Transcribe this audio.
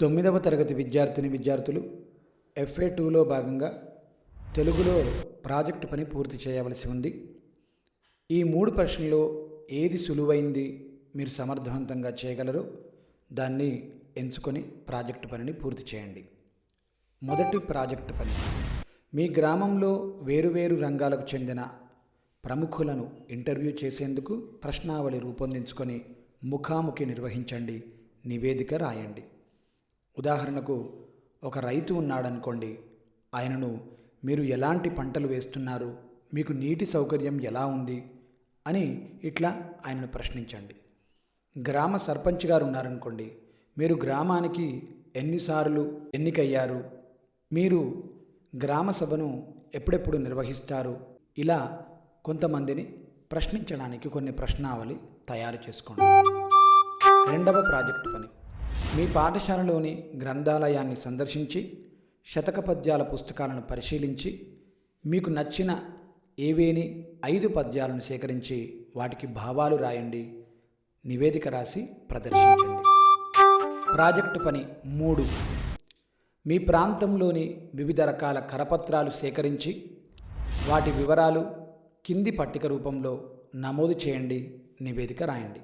తొమ్మిదవ తరగతి విద్యార్థిని విద్యార్థులు ఎఫ్ఏ టూలో భాగంగా తెలుగులో ప్రాజెక్టు పని పూర్తి చేయవలసి ఉంది. ఈ మూడు ప్రశ్నల్లో ఏది సులువైంది మీరు సమర్థవంతంగా చేయగలరో? దాన్ని ఎంచుకొని ప్రాజెక్టు పనిని పూర్తి చేయండి. మొదటి ప్రాజెక్టు పని. మీ గ్రామంలో వేరువేరు రంగాలకు చెందిన ప్రముఖులను ఇంటర్వ్యూ చేసేందుకు ప్రశ్నావళి రూపొందించుకొని ముఖాముఖి నిర్వహించండి. నివేదిక రాయండి. ఉదాహరణకు ఒక రైతు ఉన్నాడనుకోండి ఆయనను మీరు ఎలాంటి పంటలు వేస్తున్నారు మీకు నీటి సౌకర్యం ఎలా ఉంది అని ఇట్లా ఆయనను ప్రశ్నించండి. గ్రామ సర్పంచ్ గారు ఉన్నారనుకోండి మీరు గ్రామానికి ఎన్నిసార్లు ఎన్నికయ్యారు మీరు గ్రామ సభను ఎప్పుడెప్పుడు నిర్వహిస్తారు ఇలా కొంతమందిని ప్రశ్నించడానికి కొన్ని ప్రశ్నావళి తయారు చేసుకోండి. రెండవ ప్రాజెక్టు పని. మీ పాఠశాలలోని గ్రంథాలయాన్ని సందర్శించి శతక పద్యాల పుస్తకాలను పరిశీలించి మీకు నచ్చిన ఏవేని ఐదు పద్యాలను సేకరించి వాటికి భావాలు రాయండి నివేదిక రాసి ప్రదర్శించండి. ప్రాజెక్టు పని మూడు. మీ ప్రాంతంలోని వివిధ రకాల కరపత్రాలు సేకరించి వాటి వివరాలు కింది పట్టిక రూపంలో నమోదు చేయండి నివేదిక రాయండి.